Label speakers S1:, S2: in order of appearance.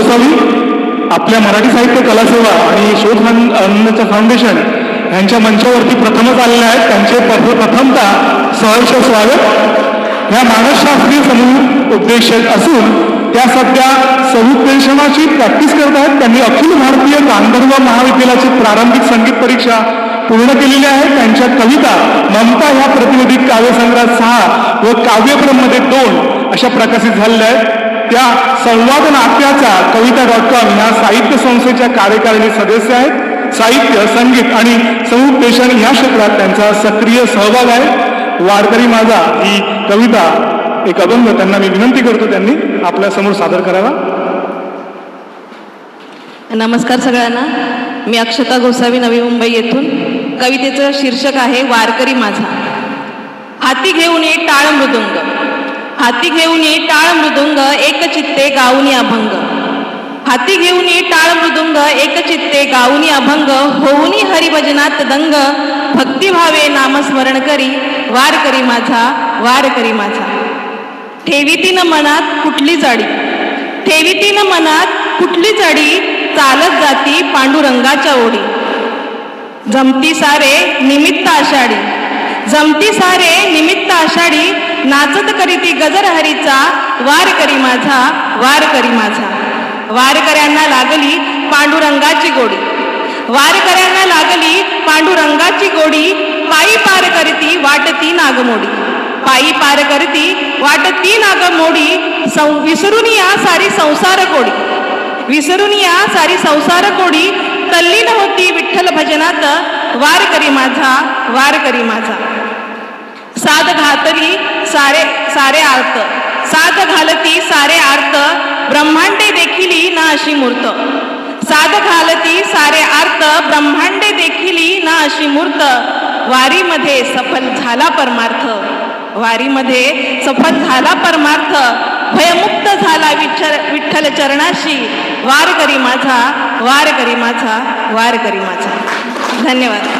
S1: गोसावी आपल्या मराठी साहित्य कला सेवा आणि शोध अन्न- अन्नचं फाउंडेशन यांच्या मंचावरती प्रथमच आलेल्या आहेत. त्यांचे प्रथमता सहर्ष स्वागत. ह्या मानसशास्त्रीय समूह उपदेशक असून त्या सध्या समुपदेशनाची प्रॅक्टिस करत आहेत. त्यांनी अखिल भारतीय गांधर्व महाविद्यालयाची प्रारंभिक संगीत परीक्षा पूर्ण केलेली आहे. त्यांच्या कविता ममता ह्या प्रतिनिधी काव्यसंग्रहात सहा व काव्यक्रममध्ये दोन अशा प्रकाशित झालेल्या आहेत. त्या संवाद नाट्याचा कविता डॉट कॉम ह्या साहित्य संस्थेच्या कार्यकारिणी सदस्य आहेत. साहित्य संगीत आणि समुपदेशन ह्या क्षेत्रात त्यांचा सक्रिय सहभाग आहे. वारकरी माझा ही कविता एक अभंग. त्यांना मी विनंती करतो त्यांनी आपल्यासमोर सादर करावा.
S2: नमस्कार सगळ्यांना. मी अक्षता गोसावी नवी मुंबई येथून. कवितेचं शीर्षक आहे वारकरी माझा. हाती घेऊन ये टाळ मृदुंग. हाती घेऊन ये टाळ मृदुंग एक चित्ते गाऊन अभंग हाती घेऊन ये टाळ मृदुंग एक चित्ते गाऊन अभंग होऊनी हरिभजनात दंग. भक्तिभावे नामस्मरण करी वार करी माझा वार करी माझा. ठेवीतीन मनात कुठली जाडी? ठेवीतीन मनात कुठली जाडी? चालत जाती पांडुरंगाच्या ओढी. जमती सारे निमित्त आषाढी. जमती सारे निमित्त आषाढी नाचत करीती गजर हरीचा वार करी माझा वार करी माझा. वारकऱ्यांना लागली पांडुरंगाची गोडी. वारकऱ्यांना लागली पांडुरंगाची गोडी पायी पार करती वाटती नागमोडी. पायी पार करती वाटती नागमोडी सं विसरून या सारी संसार कोडी. विसरून या सारी संसार कोडी तल्लीन होती विठ्ठल भजनात वार करी माझा वार करी माझा. साध घातली सारे आर्त. साध घालती सारे आर्त ब्रह्मांडे देखिली ना अशी मूर्त. साध घालती सारे आर्त ब्रह्मांडे देखिली ना अशी मूर्त. वारीमध्ये सफल झाला परमार्थ. वारीमध्ये सफल झाला परमार्थ. भयमुक्त झाला विठ्ठल विठ्ठल चरणाशी. वार करी माझा वार करी माझा वार करी माझा. धन्यवाद.